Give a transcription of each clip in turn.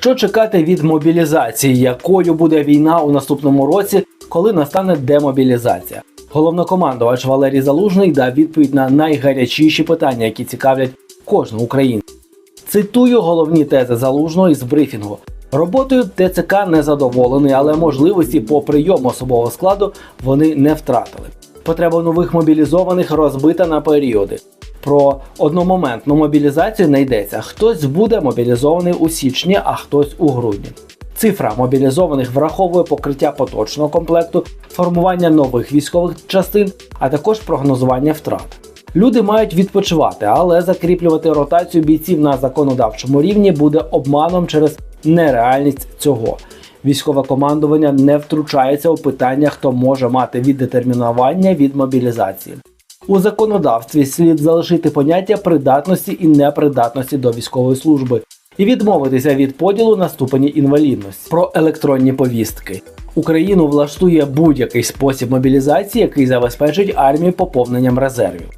Що чекати від мобілізації? Якою буде війна у наступному році, коли настане демобілізація? Головнокомандувач Валерій Залужний дав відповідь на найгарячіші питання, які цікавлять кожного українця. Цитую головні тези залужного із брифінгу. Роботою ТЦК не задоволений, але можливості по прийому особового складу вони не втратили. Потреба нових мобілізованих розбита на періоди. Про одномоментну мобілізацію не йдеться. Хтось буде мобілізований у січні, а хтось у грудні. Цифра мобілізованих враховує покриття поточного комплекту, формування нових військових частин, а також прогнозування втрат. Люди мають відпочивати, але закріплювати ротацію бійців на законодавчому рівні буде обманом через нереальність цього. Військове командування не втручається у питання, хто може мати віддетермінування від мобілізації. У законодавстві слід залишити поняття придатності і непридатності до військової служби і відмовитися від поділу на ступені інвалідності про електронні повістки. Україну влаштує будь-який спосіб мобілізації, який забезпечить армію поповненням резервів.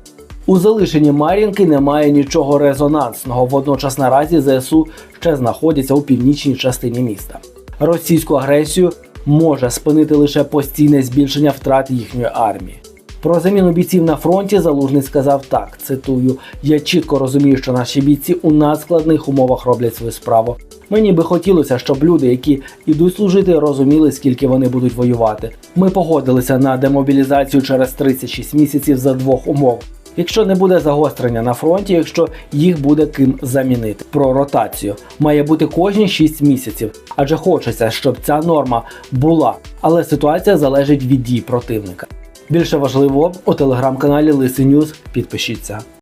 У залишенні Мар'їнки немає нічого резонансного. Водночас наразі ЗСУ ще знаходяться у північній частині міста. Російську агресію може спинити лише постійне збільшення втрат їхньої армії. Про заміну бійців на фронті Залужний сказав так: цитую: Я чітко розумію, що наші бійці у надскладних умовах роблять свою справу. Мені би хотілося, щоб люди, які йдуть служити, розуміли, скільки вони будуть воювати. Ми погодилися на демобілізацію через 36 місяців за двох умов. Якщо не буде загострення на фронті, якщо їх буде ким замінити. Про ротацію має бути кожні 6 місяців, адже хочеться, щоб ця норма була, але ситуація залежить від дій противника. Більше важливо у телеграм-каналі Лисий Ньюз. Підпишіться.